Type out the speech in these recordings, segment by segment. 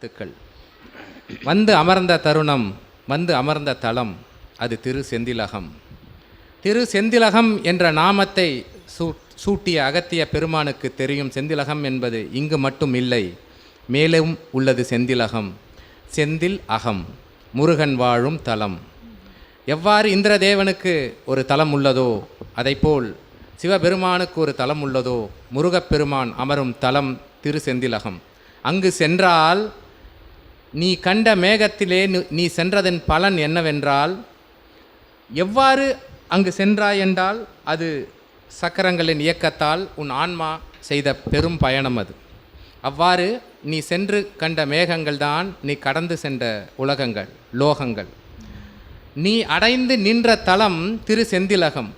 வாழ்த்துக்கள் வந்து அமர்ந்த தருணம் வந்து அமர்ந்த தலம் அது திரு செந்திலகம். திரு செந்திலகம் என்ற நாமத்தை சூ சூட்டிய அகத்திய பெருமானுக்கு தெரியும் செந்திலகம் என்பது இங்கு மட்டும் இல்லை மேலும் உள்ளது செந்திலகம் செந்தில் அகம் முருகன் வாழும் தலம். எவ்வாறு இந்திரதேவனுக்கு ஒரு தலம் உள்ளதோ அதைப்போல் சிவபெருமானுக்கு ஒரு தலம் உள்ளதோ முருகப்பெருமான் அமரும் தலம் திரு செந்திலகம். அங்கு சென்றால் நீ கண்ட மேகத்திலே நீ சென்றதன் பலன் என்னவென்றால் எவ்வாறு அங்கு சென்றாய் என்றால் அது சக்கரங்களின் இயக்கத்தால் உன் ஆன்மா செய்த பெரும் பயணம் அது. அவ்வாறு நீ சென்று கண்ட மேகங்கள் தான் நீ கடந்து சென்ற உலகங்கள் லோகங்கள். நீ அடைந்து நின்ற தலம் திரு செந்திலகம்.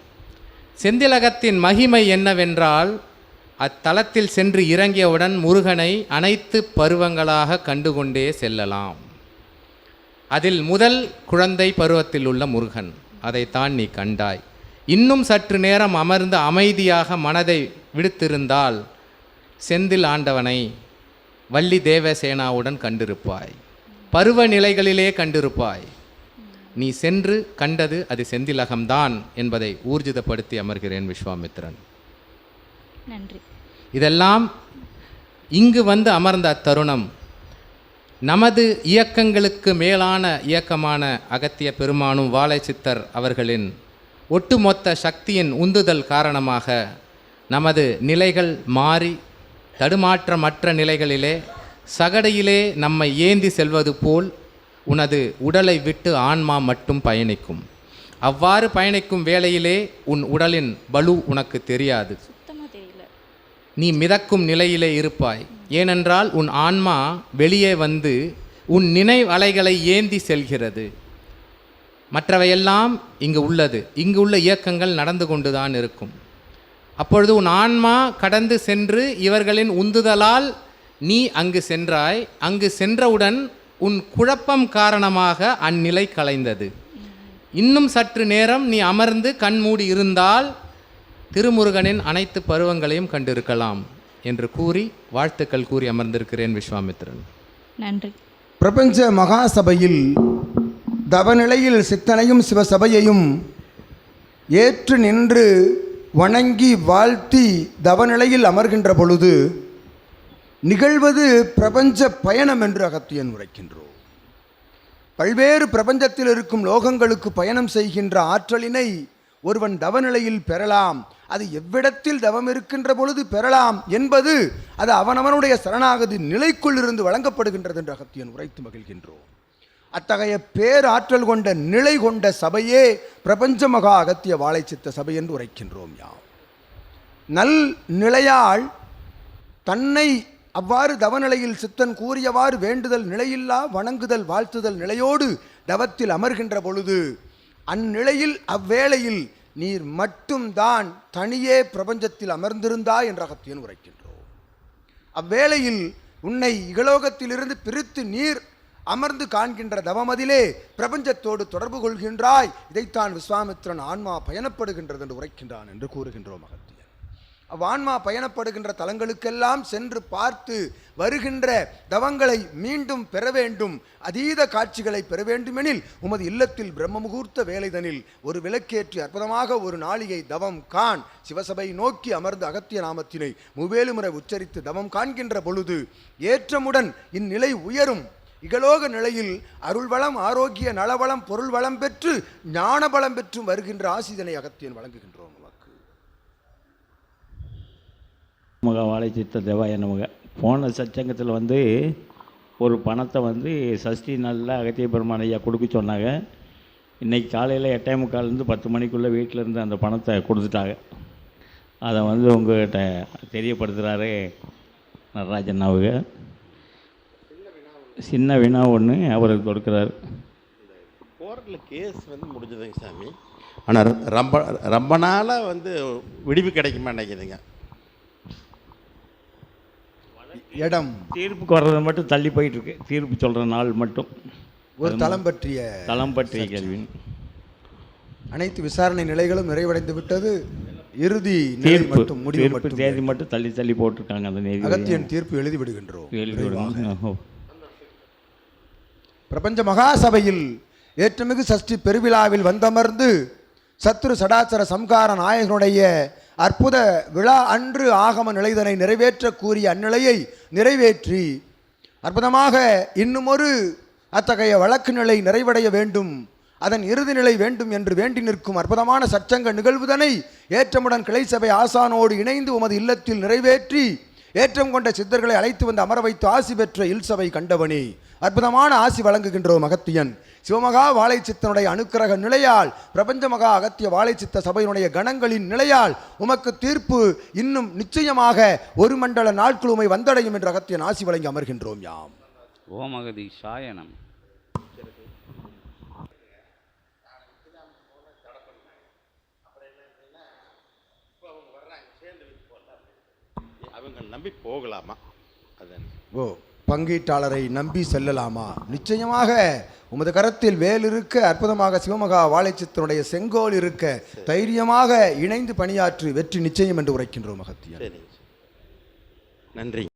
செந்திலகத்தின் மகிமை என்னவென்றால் அத்தலத்தில் சென்று இறங்கியவுடன் முருகனை அனைத்து பருவங்களாக கண்டுகொண்டே செல்லலாம். அதில் முதல் குழந்தை பருவத்தில் உள்ள முருகன். அதைத்தான் நீ கண்டாய். இன்னும் சற்று நேரம் அமர்ந்து அமைதியாக மனதை விடுத்திருந்தால் செந்தில் ஆண்டவனை வள்ளி தேவசேனாவுடன் கண்டிருப்பாய். பருவநிலைகளிலே கண்டிருப்பாய். நீ சென்று கண்டது அது செந்திலகம்தான் என்பதை ஊர்ஜிதப்படுத்தி அமர்கிறேன் விஸ்வாமித்திரன் நன்றி. இதெல்லாம் இங்கு வந்து அமர்ந்த அத்தருணம். நமது இயக்கங்களுக்கு மேலான இயக்கமான அகத்திய பெருமானும் வாழை சித்தர் அவர்களின் ஒட்டுமொத்த சக்தியின் உந்துதல் காரணமாக நமது நிலைகள் மாறி தடுமாற்றமற்ற நிலைகளிலே சகடையிலே நம்மை ஏந்தி செல்வது போல் உனது உடலை விட்டு ஆன்மா மட்டும் பயணிக்கும். அவ்வாறு பயணிக்கும் வேளையிலே உன் உடலின் பலு உனக்கு தெரியாது. நீ மிதக்கும் நிலையிலே இருப்பாய். ஏனென்றால் உன் ஆன்மா வெளியே வந்து உன் நினைவலைகளை ஏந்தி செல்கிறது. மற்றவையெல்லாம் இங்கு உள்ளது. இங்கு உள்ள இயக்கங்கள் நடந்து கொண்டுதான் இருக்கும். அப்பொழுது உன் ஆன்மா கடந்து சென்று இவர்களின் உந்துதலால் நீ அங்கு சென்றாய். அங்கு சென்றவுடன் உன் குழப்பம் காரணமாக அந்நிலை கலைந்தது. இன்னும் சற்று நேரம் நீ அமர்ந்து கண்மூடி இருந்தால் திருமுருகனின் அனைத்து பருவங்களையும் கண்டிருக்கலாம் என்று கூறி வாழ்த்துக்கள் கூறி அமர்ந்திருக்கிறேன் விஸ்வாமித்திரன். நன்றி. பிரபஞ்ச மகாசபையில் தவநிலையில் சித்தனையும் சிவசபையையும் ஏற்று நின்று வணங்கி வாழ்த்தி தவநிலையில் அமர்கின்ற பொழுது நிகழ்வது பிரபஞ்ச பயணம் என்று அகத்தியன் உரைக்கின்றோம். பல்வேறு பிரபஞ்சத்தில் இருக்கும் லோகங்களுக்கு பயணம் செய்கின்ற ஆற்றலினை ஒருவன் தவநிலையில் பெறலாம். அது எவ்விடத்தில் தவம் இருக்கின்ற பொழுது பெறலாம் என்பது அது அவனவனுடைய சரணாகதி நிலைக்குள் இருந்து வழங்கப்படுகின்றது என்று அகத்தியன் உரைத்து மகிழ்கின்றோம். அத்தகைய பேராற்றல் கொண்ட நிலை கொண்ட சபையே பிரபஞ்ச மகா அகத்திய வாழைச்சித்த சபை என்று உரைக்கின்றோம் யாம். நல் நிலையால் தன்னை அவ்வாறு தவநிலையில் சித்தன் கூறியவாறு வேண்டுதல் நிலையில்லா வணங்குதல் வாழ்த்துதல் நிலையோடு தவத்தில் அமர்கின்ற பொழுது அந்நிலையில் அவ்வேளையில் நீர் மட்டும்தான் தனியே பிரபஞ்சத்தில் அமர்ந்திருந்தா என்ற அகத்தியன் உரைக்கின்றோம். அவ்வேளையில் உன்னை இகலோகத்திலிருந்து பிரித்து நீர் அமர்ந்து காண்கின்ற தவமதிலே பிரபஞ்சத்தோடு தொடர்பு கொள்கின்றாய். இதைத்தான் விஸ்வாமித்திரன் ஆன்மா பயணப்படுகின்றது என்று உரைக்கின்றான் என்று கூறுகின்றோம் அகத்தியன் வான்மா பயணப்படுகின்ற தலங்களுக்கெல்லாம் சென்று பார்த்து வருகின்ற தவங்களை மீண்டும் பெற வேண்டும். அதீத காட்சிகளை பெற வேண்டுமெனில் உமது இல்லத்தில் பிரம்ம முகூர்த்த வேலைதனில் ஒரு விளக்கேற்றி அற்புதமாக ஒரு நாளிகை தவம் காண். சிவசபை நோக்கி அமர்ந்து அகத்திய நாமத்தினை முவேலுமுறை உச்சரித்து தவம் காண்கின்ற பொழுது ஏற்றமுடன் இந்நிலை உயரும். இகலோக நிலையில் அருள்வளம் ஆரோக்கிய நலவளம் பொருள் வளம் பெற்று ஞான பலம் பெற்றும் வருகின்ற ஆசிதனை அகத்தியன் வழங்குகின்றோம். உமக்கு நமக வாழை சித்த தேவாய நமக. போன சச்சங்கத்தில் வந்து ஒரு பணத்தை வந்து சஷ்டி நாளில் அகத்திய பெருமான் ஐயா கொடுக்க சொன்னாங்க. இன்றைக்கி காலையில் எட்டே முக்கால்லேருந்து பத்து மணிக்குள்ளே வீட்டில் இருந்து அந்த பணத்தை கொடுத்துட்டாங்க. அதை வந்து உங்கள்கிட்ட தெரியப்படுத்துகிறாரு நடராஜன் அவங்க சின்ன வினா ஒன்று அவருக்கு கொடுக்குறாரு. கோர்ட்டில் கேஸ் வந்து முடிஞ்சதுங்க சாமி. ஆனால் ரொம்ப ரொம்ப நாளாக வந்து விடிவு கிடைக்க மாட்டேங்குதுங்க இடம். தீர்ப்புக்கு வர்றது மட்டும் தள்ளி போயிட்டுருக்கு. தீர்ப்பு சொல்கிற நாள் மட்டும். ஒரு தலம் பற்றிய தளம் பற்றிய கேள்வி அனைத்து விசாரணை நிலைகளும் நிறைவடைந்து விட்டது. இறுதி தீர்ப்பு மட்டும் முடிவு மட்டும். தேதி மட்டும் தள்ளி தள்ளி போட்டிருக்காங்க அந்த நீதி அகத்தியன் தீர்ப்பு எழுதி விடுகின்றோம். எழுதி விடுங்க. ஓ. பிரபஞ்ச மகாசபையில் ஏற்றுமிகு சஷ்டி பெருவிழாவில் வந்தமர்ந்து சத்ரு சடாச்சர சம்கார நாயகனுடைய அற்புத விழா அன்று ஆகம நிலைதனை நிறைவேற்ற கூறிய அந்நிலையை நிறைவேற்றி அற்புதமாக இன்னுமொரு அத்தகைய வழக்கு நிலை நிறைவடைய வேண்டும் அதன் இறுதி நிலை வேண்டும் என்று வேண்டி நிற்கும் அற்புதமான சச்சங்க நிகழ்வுதனை ஏற்றமுடன் கிளை சபை ஆசானோடு இணைந்து உமது இல்லத்தில் நிறைவேற்றி ஏற்றம் கொண்ட சித்தர்களை அழைத்து வந்து அமர வைத்து ஆசி பெற்ற இல்சபை கண்டவனே. அற்புதமான ஆசி வழங்குகின்றோம் மகத்தியன் சிவமகா வாழைச்சித்தனுடைய அனுக்கிரக நிலையால் பிரபஞ்ச மகா அகத்திய வாழைச்சித்த சபையினுடைய கணங்களின் நிலையால் உமக்கு தீர்ப்பு இன்னும் நிச்சயமாக ஒரு மண்டல நாட்கள் உமை வந்தடையும் என்று அகத்தியன் ஆசி வழங்கி அமர்கின்றோம் யாம். ஓமகதி சாயனம் அவங்க நம்பி போகலாமா? அதான் ஓ பங்கீட்டாளரை நம்பி செல்லலாமா? நிச்சயமாக உமது கரத்தில் வேல் இருக்க அற்புதமாக சிவமகா வாழைச்சித்தனுடைய செங்கோல் இருக்க தைரியமாக இணைந்து பணியாற்றி வெற்றி நிச்சயம் என்று உரைக்கின்றோம் சரிங்க நன்றி.